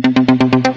Thank you.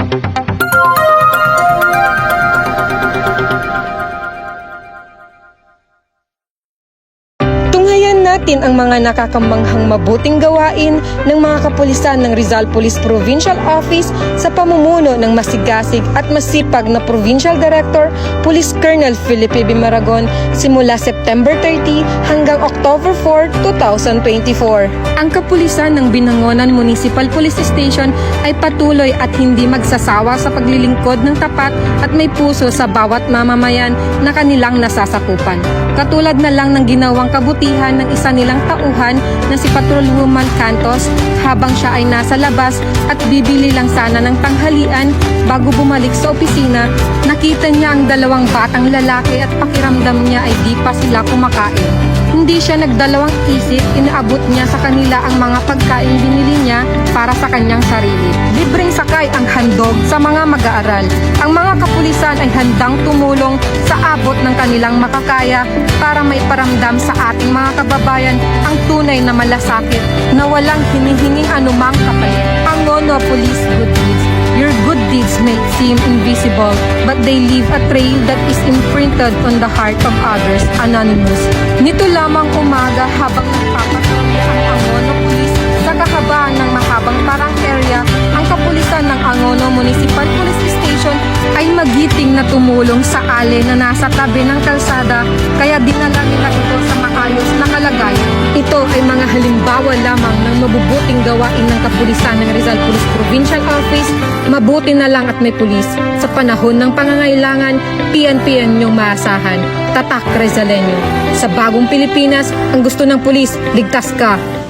Natin ang mga nakakamanghang mabuting gawain ng mga kapulisan ng Rizal Police Provincial Office sa pamumuno ng masigasig at masipag na Provincial Director Police Colonel Felipe B. Maragon simula September 30 hanggang October 4, 2024. Ang kapulisan ng Binangonan Municipal Police Station ay patuloy at hindi magsasawa sa paglilingkod ng tapat at may puso sa bawat mamamayan na kanilang nasasakupan. Katulad na lang ng ginawang kabutihan ng isa nilang tauhan na si Patrolwoman Cantos habang siya ay nasa labas at bibili lang sana ng tanghalian bago bumalik sa opisina, nakita niya ang dalawang batang lalaki at pakiramdam niya ay di pa sila kumakain. Hindi siya nagdalawang isip, inaabot niya sa kanila ang mga pagkain binili niya para sa kanyang sarili. Libreng sakay ang handog sa mga mag-aaral. Ang mga kapulisan ay handang tumulong sa abot ng kanilang makakaya para may paramdam sa ating mga kababayan ang tunay na malasakit na walang hinihinging anumang kapalit. Angono Police Good Deeds Your good deeds may seem invisible, but they leave a trail that is imprinted on the heart of others, anonymous. Nito lamang umaga habang nagpapatrolya ang Angono Police sa kahabaan ng mahabang parang area, ang kapulisan ng Angono Municipal Police Station ay magiting na tumulong sa ale na nasa tabi ng kalsada kaya dinala nila ito sa maayos halimbawa lamang ng mabubuting gawain ng kapulisan ng Rizal Police Provincial Office. Mabuti na lang at may pulis. Sa panahon ng pangangailangan, PNPN niyong maasahan. Tatak Rizaleño. Sa bagong Pilipinas, ang gusto ng pulis, ligtas ka.